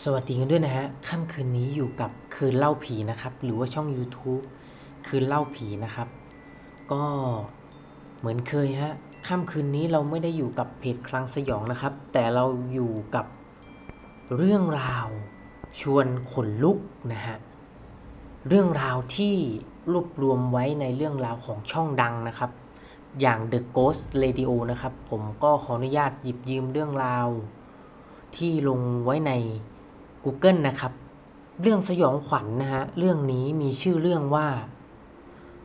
สวัสดีกันด้วยนะฮะ ค่ำคืนนี้อยู่กับคืนเล่าผีนะครับ หรือว่าช่อง YouTube คืนเล่าผีนะครับ ก็เหมือนเคยฮะ ค่ำคืนนี้เราไม่ได้อยู่กับเพจคลังสยองนะครับ แต่เราอยู่กับเรื่องราวชวนขนลุกนะฮะ เรื่องราวที่รวบรวมไว้ในเรื่องราวของช่องดังนะครับ อย่าง The Ghost Radio นะครับ ผมก็ขออนุญาตหยิบยืมเรื่องราวที่ลงไว้ใน Google นะครับ เรื่องสยองขวัญนนะฮะ เรื่องนี้มีชื่อเรื่องว่า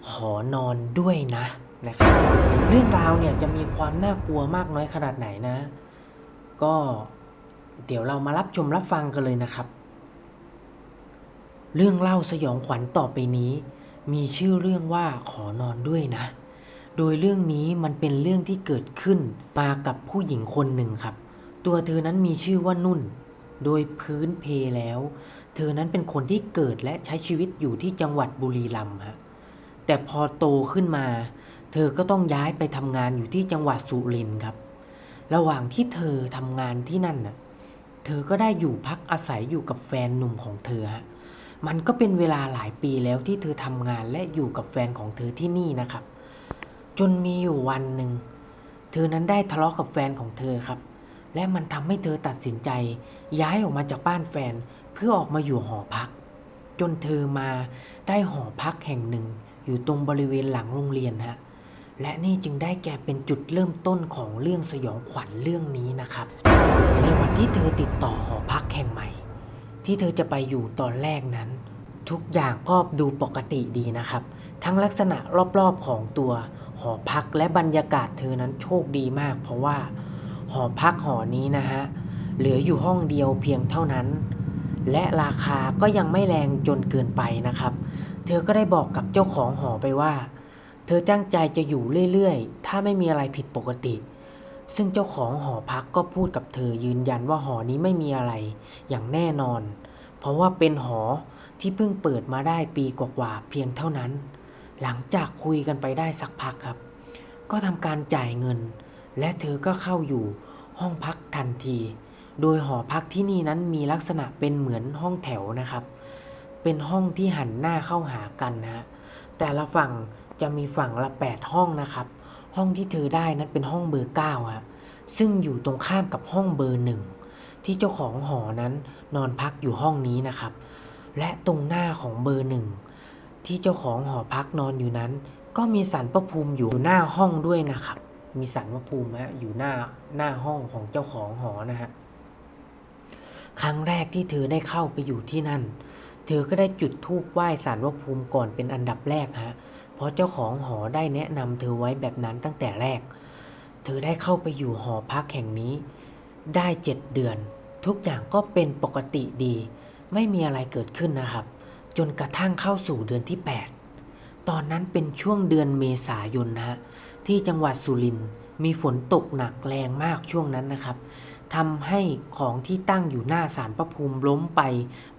ขอนอนด้วยนะนะครับ เรื่องราวเนี่ยจะมีความน่ากลัวมากน้อยขนาดไหนนะ ก็เดี๋ยวเรามารับชมรับฟังกันเลยนะครับ เรื่องเล่าสยองขวัญต่อไปนี้ มีชื่อเรื่องว่าขอนอนด้วยนะ โดยเรื่องนี้มันเป็นเรื่องที่เกิดขึ้นมากับผู้หญิงคนหนึ่งครับ ตัวเธอนั้นมีชื่อว่านุ่น โดยพื้นเพแล้ว เธอนั้นเป็นคนที่เกิดและใช้ชีวิตอยู่ที่จังหวัดบุรีรัมย์ฮะแต่พอโตขึ้นมา เธอก็ต้องย้ายไปทำงานอยู่ที่จังหวัดสุรินทร์ครับ ระหว่างที่เธอทำงานที่นั่นน่ะเธอก็ได้อยู่พักอาศัยอยู่กับแฟนหนุ่มของเธอฮะมันก็เป็นเวลาหลายปีแล้วที่เธอทำงานและอยู่กับแฟนของเธอที่นี่นะครับ จนมีอยู่วันหนึ่งเธอนั้นได้ทะเลาะกับแฟนของเธอครับ และมันทำให้เธอตัดสินใจ ย้ายออกมาจากบ้านแฟน เพื่อออกมาอยู่หอพัก จนเธอมาได้หอพักแห่งหนึ่ง อยู่ตรงบริเวณหลังโรงเรียนฮะและนี่จึงได้แก่เป็นจุดเริ่มต้นของเรื่องสยองขวัญเรื่องนี้นะครับ ในวันที่เธอติดต่อหอพักแห่งใหม่ ที่เธอจะไปอยู่ตอนแรกนั้น ทุกอย่างก็ดูปกติดีนะครับ ทั้งลักษณะรอบๆของตัวหอพักและบรรยากาศเธอนั้นโชคดีมาก เพราะว่า หอพักหอนี้นะฮะ เหลืออยู่ห้องเดียวเพียงเท่านั้น และราคาก็ยังไม่แรงจนเกินไปนะครับ เธอก็ได้บอกกับเจ้าของหอไปว่า เธอตั้งใจจะอยู่เรื่อยๆ ถ้าไม่มีอะไรผิดปกติ ซึ่งเจ้าของหอพักก็พูดกับเธอยืนยันว่าหอนี้ไม่มีอะไรอย่างแน่นอน เพราะว่าเป็นหอที่เพิ่งเปิดมาได้ปีกว่าๆเพียงเท่านั้น หลังจากคุยกันไปได้สักพักครับ ก็ทำการจ่ายเงิน และเธอก็เข้าอยู่ห้องพักทันที โดยหอพักที่นี่นั้นมีลักษณะเป็นเหมือนห้องแถวนะครับ เป็นห้องที่หันหน้าเข้าหากันนะฮะแต่ละฝั่งจะมีฝั่งละแปดห้องนะครับ ห้องที่เธอได้นั้นเป็นห้องเบอร์เก้าฮะซึ่งอยู่ตรงข้ามกับห้องเบอร์หนึ่งที่เจ้าของหอนั้นนอนพักอยู่ห้องนี้นะครับ และตรงหน้าของเบอร์หนึ่งที่เจ้าของหอพักนอนอยู่นั้น ก็มีสันพระภูมิอยู่หน้าห้องด้วยนะครับ มีสันพระภูมิฮะอยู่หน้าหน้าห้องของเจ้าของหอนะฮะครั้งแรกที่เธอได้เข้าไปอยู่ที่นั่น เธอก็ได้จุดธูปไหว้สารพระภูมิก่อนเป็นอันดับแรกฮะ เพราะเจ้าของหอได้แนะนำเธอไว้แบบนั้นตั้งแต่แรก เธอได้เข้าไปอยู่หอพักแห่งนี้ ได้เจ็ดเดือน ทุกอย่างก็เป็นปกติดี ไม่มีอะไรเกิดขึ้นนะครับ จนกระทั่งเข้าสู่เดือนที่ 8 ตอนนั้นเป็นช่วงเดือนเมษายนนะฮะที่จังหวัดสุรินทร์มีฝนตกหนักแรงมากช่วงนั้นนะครับทำให้ของที่ตั้งอยู่หน้าศาลพระภูมิล้มไป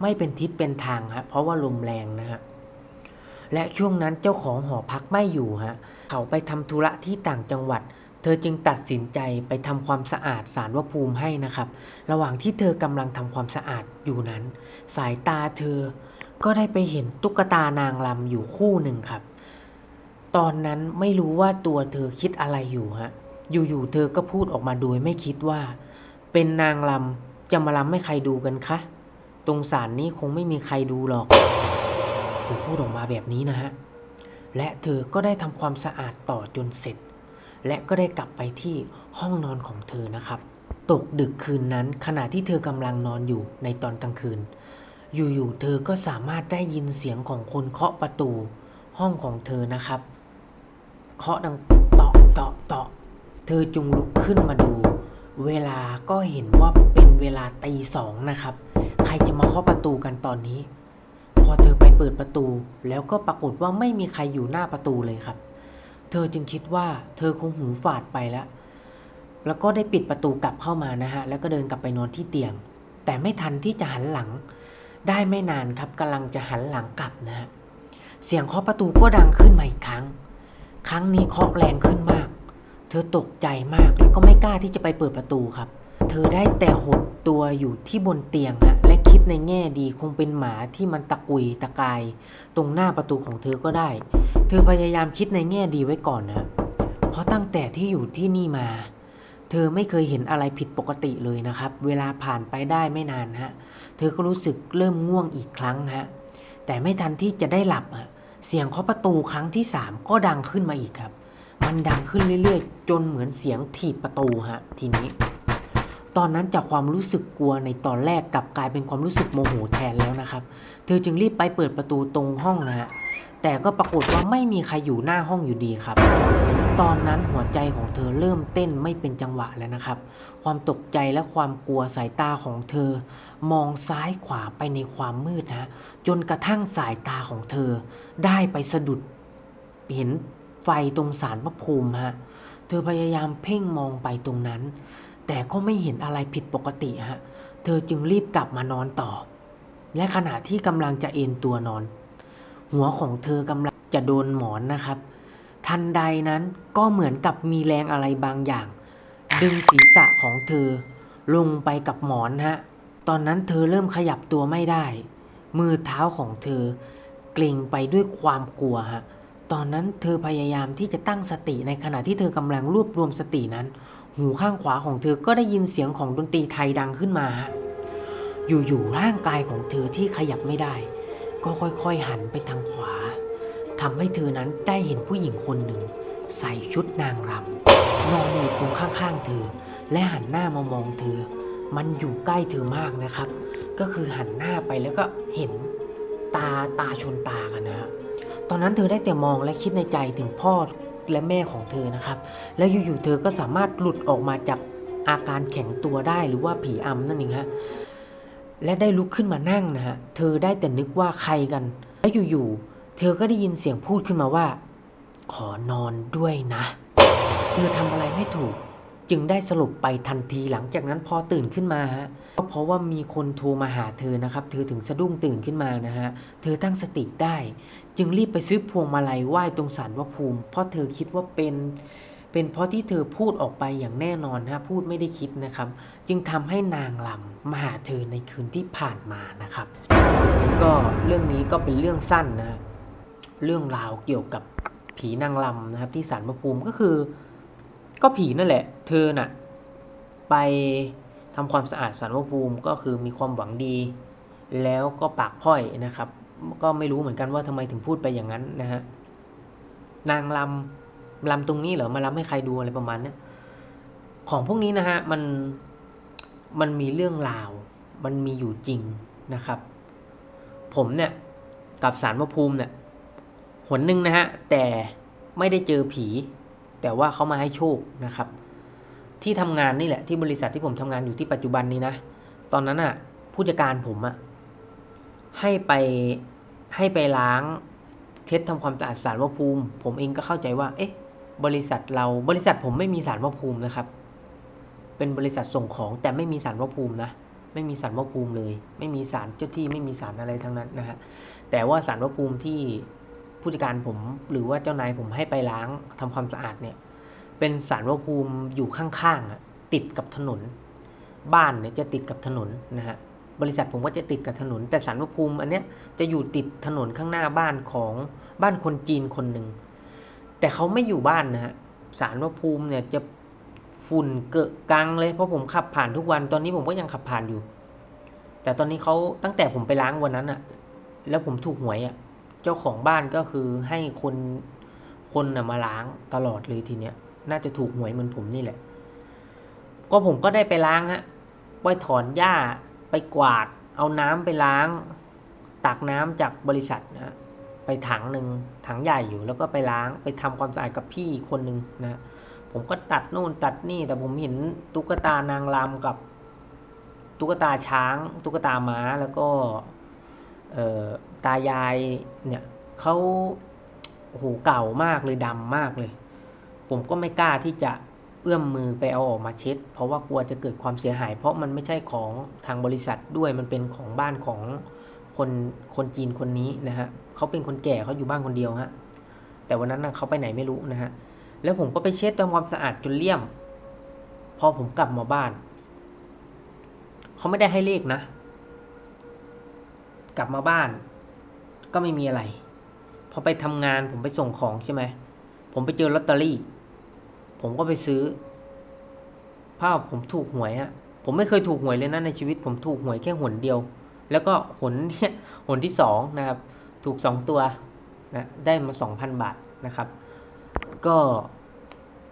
ไม่เป็นทิศเป็นทางฮะเพราะว่าลมแรงนะฮะและช่วงนั้นเจ้าของหอพักไม่อยู่ฮะเขาไปทำธุระที่ต่างจังหวัด เธอจึงตัดสินใจไปทำความสะอาดสารพระภูมิให้นะครับ ระหว่างที่เธอกำลังทำความสะอาดอยู่นั้น สายตาเธอ ก็ได้ไปเห็นตุ๊กตานางลำอยู่คู่หนึ่งครับ ตอนนั้นไม่รู้ว่าตัวเธอคิดอะไรอยู่ฮะ อยู่ๆเธอก็พูดออกมาโดยไม่คิดว่า เป็นนางลำจะมาลำให้ใครดูกันคะ ตรงศาลนี้คงไม่มีใครดูหรอก เธอพูดออกมาแบบนี้นะฮะ และเธอก็ได้ทำความสะอาดต่อจนเสร็จ และก็ได้กลับไปที่ห้องนอนของเธอนะครับ ตกดึกคืนนั้นขณะที่เธอกำลังนอนอยู่ในตอนกลางคืน อยู่ๆเธอก็สามารถได้ยินเสียงของคนเคาะประตู ห้องของเธอนะครับ เคาะดังเตาะเตาะเตาะเธอจึงลุกขึ้นมาดู เวลาก็เห็นว่าเป็นเวลาตีสองนะครับ ใครจะมาเคาะประตูกันตอนนี้ พอเธอไปเปิดประตู แล้วก็ปรากฏว่าไม่มีใครอยู่หน้าประตูเลยครับ เธอจึงคิดว่าเธอคงหูฝาดไปแล้ว แล้วก็ได้ปิดประตูกลับเข้ามานะฮะ แล้วก็เดินกลับไปนอนที่เตียง แต่ไม่ทันที่จะหันหลัง ได้ไม่นานครับกำลังจะหันหลังกลับนะฮะเสียงเคาะประตูก็ดังขึ้นมาอีกครั้ง ครั้งนี้เคาะแรงขึ้นมาก เธอตกใจมากแล้วก็ไม่กล้าที่จะไปเปิดประตูครับ เธอได้แต่หดตัวอยู่ที่บนเตียงฮะและคิดในแง่ดีคงเป็นหมาที่มันตะกุยตะกาย ตรงหน้าประตูของเธอก็ได้ เธอพยายามคิดในแง่ดีไว้ก่อนนะเพราะตั้งแต่ที่อยู่ที่นี่มา เธอไม่เคยเห็นอะไรผิดปกติเลยนะครับ เวลาผ่านไปได้ไม่นานฮะ เธอก็รู้สึกเริ่มง่วงอีกครั้งฮะ แต่ไม่ทันที่จะได้หลับอะเสียงเคาะประตูครั้งที่สามก็ดังขึ้นมาอีกครับ มันดังขึ้นเรื่อยๆ จนเหมือนเสียงถีบประตูฮะ ทีนี้ ตอนนั้นจากความรู้สึกกลัวในตอนแรกกลับกลายเป็นความรู้สึกโมโหแทนแล้วนะครับ เธอจึงรีบไปเปิดประตูตรงห้องนะฮะ แต่ก็ปรากฏว่าไม่มีใครอยู่หน้าห้องอยู่ดีครับ ตอนนั้นหัวใจของเธอเริ่มเต้นไม่เป็นจังหวะแล้วนะครับ ความตกใจและความกลัวสายตาของเธอ มองซ้ายขวาไปในความมืดนะจนกระทั่งสายตาของเธอ ได้ไปสะดุดเห็นไฟตรงสารพระภูมิฮะ เธอพยายามเพ่งมองไปตรงนั้น แต่ก็ไม่เห็นอะไรผิดปกติฮะ เธอจึงรีบกลับมานอนต่อ และขณะที่กำลังจะเอนตัวนอน หัวของเธอกำลังจะโดนหมอนนะครับ ทันใดนั้นก็เหมือนกับมีแรงอะไรบางอย่าง ดึงศีรษะของเธอ ลงไปกับหมอนฮะ ตอนนั้นเธอเริ่มขยับตัวไม่ได้ มือเท้าของเธอ เกร็งไปด้วยความกลัวฮะตอนนั้นเธอพยายามที่จะตั้งสติในขณะที่เธอกำลังรวบรวมสตินั้น หูข้างขวาของเธอก็ได้ยินเสียงของดนตรีไทยดังขึ้นมาฮะอยู่ๆร่างกายของเธอที่ขยับไม่ได้ ก็ค่อยๆหันไปทางขวาทำให้เธอนั้นได้เห็นผู้หญิงคนหนึ่ง ใส่ชุดนางรำนอนอยู่ตรงข้างๆเธอ และหันหน้ามามองเธอ มันอยู่ใกล้เธอมากนะครับ ก็คือหันหน้าไปแล้วก็เห็นตาตาชนตากันนะฮะตอนนั้นเธอได้แต่มองและคิดในใจถึงพ่อและแม่ของเธอนะครับ แล้วอยู่ๆเธอก็สามารถหลุดออกมาจากอาการแข็งตัวได้หรือว่าผีอำนั่นเองฮะ และได้ลุกขึ้นมานั่งนะฮะ เธอได้แต่นึกว่าใครกัน และอยู่ๆ เธอก็ได้ยินเสียงพูดขึ้นมาว่า ขอนอนด้วยนะ เธอทำอะไรไม่ถูก จึงได้สลบไปทันทีหลังจากนั้นพอตื่นขึ้นมาฮะก็เพราะว่ามีคนโทรมาหาเธอนะครับ เธอถึงสะดุ้งตื่นขึ้นมานะฮะ เธอตั้งสติได้ จึงรีบไปซื้อพวงมาลัยไหว้ตรงศาลพระภูมิ เพราะเธอคิดว่าเป็น เป็นเพราะที่เธอพูดออกไปอย่างแน่นอนฮะพูดไม่ได้คิดนะครับ จึงทำให้นางลำมาหาเธอในคืนที่ผ่านมานะครับ ก็เรื่องนี้ก็เป็นเรื่องสั้นนะเรื่องราวเกี่ยวกับผีนางลำนะครับ ที่ศาลพระภูมิก็คือ ก็ผีนั่นแหละ เธอน่ะ ไปทำความสะอาดศาลพระภูมิก็คือมีความหวังดี แล้วก็ปากพ่อยนะครับ ก็ไม่รู้เหมือนกันว่าทำไมถึงพูดไปอย่างนั้นนะฮะนางลำ ลำตรงนี้เหรอมาลำให้ใครดูอะไรประมาณนี้ของพวกนี้นะฮะมันมันมีเรื่องราว มันมีอยู่จริงนะครับ ผมเนี่ยกับสารพระภูมิเนี่ยหนหนึ่งนะฮะแต่ไม่ได้เจอผี แต่ว่าเขามาให้โชคนะครับ ที่ทำงานนี่แหละที่บริษัทที่ผมทำงานอยู่ที่ปัจจุบันนี้นะตอนนั้นอะผู้จัดการผมอะให้ไปให้ไปล้างเช็ดทำความสะอาดสารพระภูมิ ผมเองก็เข้าใจว่า เอ๊ะ บริษัทเราบริษัทผมไม่มีสารพระภูมินะครับ เป็นบริษัทส่งของแต่ไม่มีสารพระภูมินะไม่มีสารพระภูมิเลย ไม่มีสารเจ้าที่ไม่มีสารอะไรทั้งนั้นนะฮะแต่ว่าสารพระภูมิที่ผู้จัดการผมหรือว่าเจ้านายผมให้ไปล้างทำความสะอาดเนี่ย เป็นสารพระภูมิอยู่ข้างๆติดกับถนน บ้านเนี่ยจะติดกับถนนนะฮะบริษัทผมก็จะติดกับถนน แต่สารพระภูมิอันเนี้ยจะอยู่ติดถนนข้างหน้าบ้านของบ้านคนจีนคนหนึ่ง แต่เขาไม่อยู่บ้านนะฮะสารพระภูมิเนี่ยจะฝุ่นเกอะกังเลยเพราะผมขับผ่านทุกวันตอนนี้ผมก็ยังขับผ่านอยู่ แต่ตอนนี้เขาตั้งแต่ผมไปล้างวันนั้นอะแล้วผมถูกหวยอะเจ้าของบ้านก็คือให้คนคนน่ะมาล้างตลอดเลยทีเนี้ยน่าจะถูกหวยเหมือนผมนี่แหละ ก็ผมก็ได้ไปล้างฮะไปถอนหญ้าไปกวาด เอาน้ำไปล้าง ตักน้ำจากบริษัทนะ ไปถังหนึ่งถังใหญ่อยู่แล้วก็ไปล้างไปทำความสะอาดกับพี่คนหนึ่งนะผมก็ตัดนู่นตัดนี่ แต่ผมเห็นตุ๊กตานางรำกับตุ๊กตาช้าง ตุ๊กตาม้าแล้วก็เออตายายเนี่ยเขาโอ้โหเก่ามากเลยดำมากเลย ผมก็ไม่กล้าที่จะเอื้อมมือไปเอาออกมาเช็ด เพราะว่ากลัวจะเกิดความเสียหาย เพราะมันไม่ใช่ของทางบริษัทด้วยมันเป็นของบ้านของ คนคนจีนคนนี้นะฮะเขาเป็นคนแก่เขาอยู่บ้านคนเดียวฮะแต่วันนั้นนะเขาไปไหนไม่รู้นะฮะแล้วผมก็ไปเช็ดทำความสะอาดจนเลี่ยม พอผมกลับมาบ้านเขาไม่ได้ให้เลขนะ กลับมาบ้าน ก็ไม่มีอะไร พอไปทำงานผมไปส่งของใช่ไหมผมไปเจอลอตเตอรี่ ผมก็ไปซื้อภาพผมถูกหวยฮะผมไม่เคยถูกหวยเลยนะในชีวิต ผมถูกหวยแค่หนเดียว แล้วก็หนเนี่ยหนที่สองนะครับถูกสองตัวนะได้มาสองพันบาทนะครับ ก็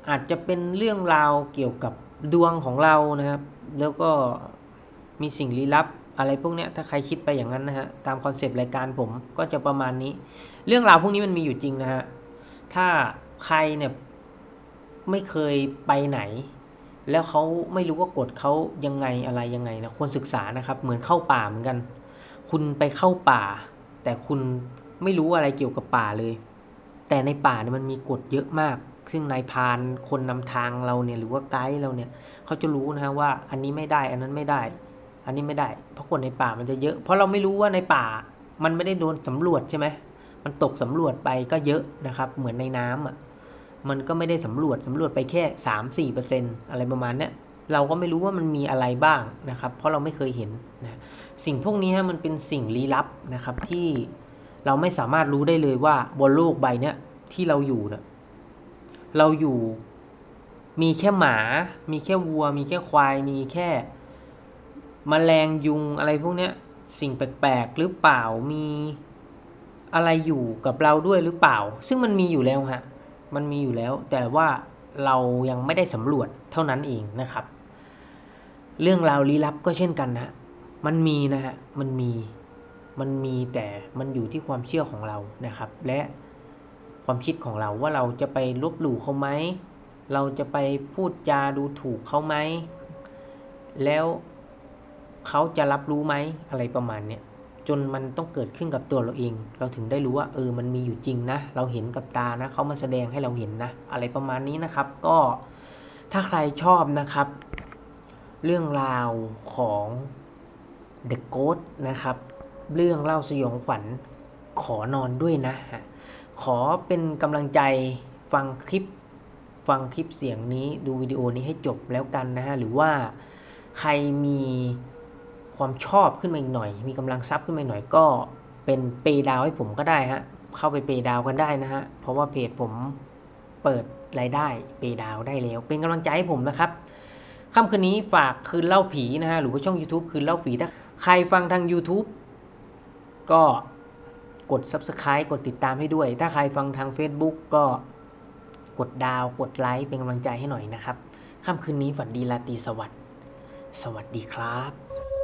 อาจจะเป็นเรื่องราวเกี่ยวกับดวงของเรานะครับ แล้วก็มีสิ่งลี้ลับอะไรพวกเนี้ยถ้าใครคิดไปอย่างนั้นนะฮะตามคอนเซปต์รายการผมก็จะประมาณนี้ เรื่องราวพวกนี้มันมีอยู่จริงนะฮะถ้าใครเนี่ยไม่เคยไปไหน แล้วเขาไม่รู้ว่ากฎเขายังไงอะไรยังไงนะควรศึกษานะครับ เหมือนเข้าป่าเหมือนกัน คุณไปเข้าป่า แต่คุณไม่รู้อะไรเกี่ยวกับป่าเลย แต่ในป่าเนี่ยมันมีกฎเยอะมาก ซึ่งนายพานคนนำทางเราเนี่ยหรือว่าไกด์เราเนี่ยเขาจะรู้นะฮะว่าอันนี้ไม่ได้ อันนั้นไม่ได้ อันนี้ไม่ได้ เพราะคนในป่ามันจะเยอะ เพราะเราไม่รู้ว่าในป่า มันไม่ได้โดนสำรวจใช่ไหมมันตกสำรวจไปก็เยอะนะครับ เหมือนในน้ำอะ มันก็ไม่ได้สำรวจสำรวจไปแค่สามสี่เปอร์เซนอะไรประมาณเนี้ยเราก็ไม่รู้ว่ามันมีอะไรบ้างนะครับ เพราะเราไม่เคยเห็นนะสิ่งพวกนี้ฮะมันเป็นสิ่งลี้ลับนะครับที่เราไม่สามารถรู้ได้เลยว่าบนโลกใบเนี้ยที่เราอยู่เนะเราอยู่มีแค่หมา มีแค่วัว มีแค่ควาย มีแค่มแมลงยุงอะไรพวกเนี้ย สิ่งแปลกๆหรือเปล่ามีอะไรอยู่กับเราด้วยหรือเปล่า ซึ่งมันมีอยู่แล้วฮะ มันมีอยู่แล้ว แต่ว่าเรายังไม่ได้สำรวจเท่านั้นเองนะครับ เรื่องราวลี้ลับก็เช่นกันนะมันมีนะฮะมันมีมันมีแต่มันอยู่ที่ความเชื่อของเรานะครับ และความคิดของเราว่าเราจะไปลบหลู่เขาไหมเราจะไปพูดจาดูถูกเขาไหมแล้วเขาจะรับรู้ไหมอะไรประมาณเนี้ย จนมันต้องเกิดขึ้นกับตัวเราเอง เราถึงได้รู้ว่าเออมันมีอยู่จริงนะ เราเห็นกับตานะเขามาแสดงให้เราเห็นนะ อะไรประมาณนี้นะครับ ก็ถ้าใครชอบนะครับ เรื่องราวของ The Ghost นะครับ เรื่องเล่าสยองขวัญขอนอนด้วยนะฮะขอเป็นกำลังใจฟังคลิปฟังคลิปเสียงนี้ดูวิดีโอนี้ให้จบแล้วกันนะฮะ หรือว่าใครมี ความชอบขึ้นมาอีกหน่อย มีกำลังทรัพย์ขึ้นมาอีกหน่อยก็เป็นเปย์ดาวให้ผมก็ได้ฮะเข้าไปเปย์ดาวกันได้นะฮะเพราะว่าเพจผมเปิดรายได้เปย์ดาวได้แล้ว เป็นกำลังใจให้ผมนะครับค่ำคืนนี้ฝากคืนเล่าผีนะฮะหรือว่าช่อง YouTube คืนเล่าผีถ้าใครฟังทาง YouTube ก็กด Subscribe กดติดตามให้ด้วย ถ้าใครฟังทาง Facebook ก็กดดาวกดไลค์เป็นกำลังใจให้หน่อยนะครับ ค่ำคืนนี้ฝันดีราตรีสวัสดิ์ สวัสดีครับ